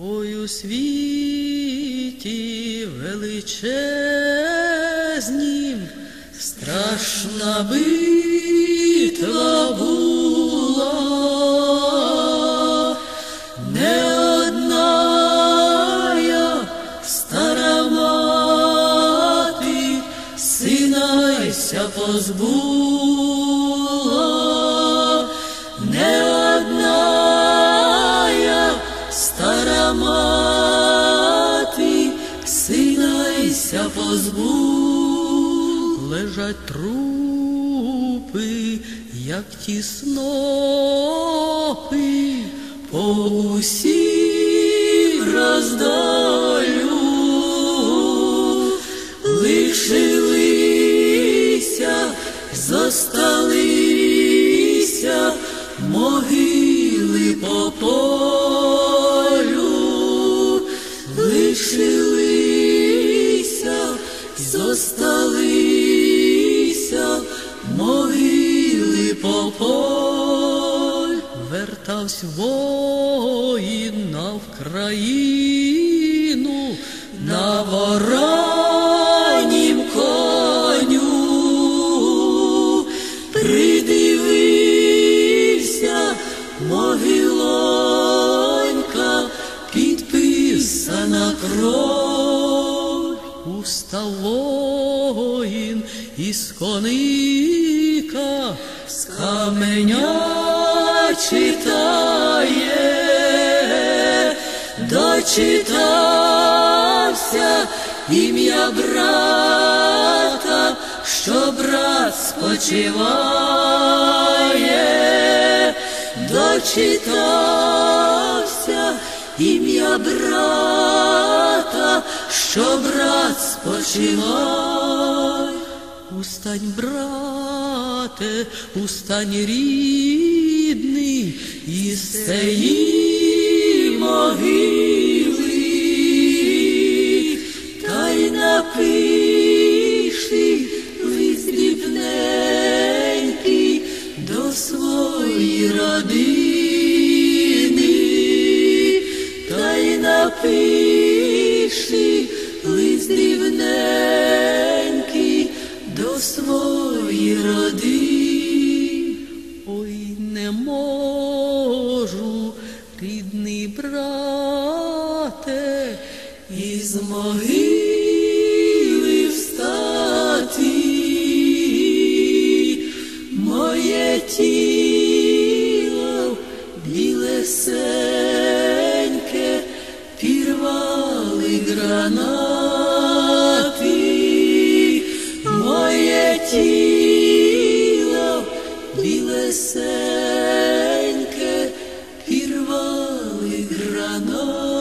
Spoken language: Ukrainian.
Ой у світі величезнім, страшна битва була, не одна я стара мати, сина ся позбула, стара мати, сина ся позбула, лежать трупи, як ті снопи, по усім роздолю. Лишилися, зосталися зосталися могили по полю. Вертавсь воїн на Вкраїну, на воронім коню, придивився могилонька, підписана кров, воїн із коника, з каменя читає, дочитався ім'я брата, що брат спочиває, дочитався ім'я брата, що брат спочиває. Устань, брате, устань рідний, із цієї могили, та й напиши лист дрібненький до своєї родини, та й напиши лист дрібненький до своєї роди, Ой, не можу, рідний брате, із могили гранати, моє тіло білесеньке пірвали гранати.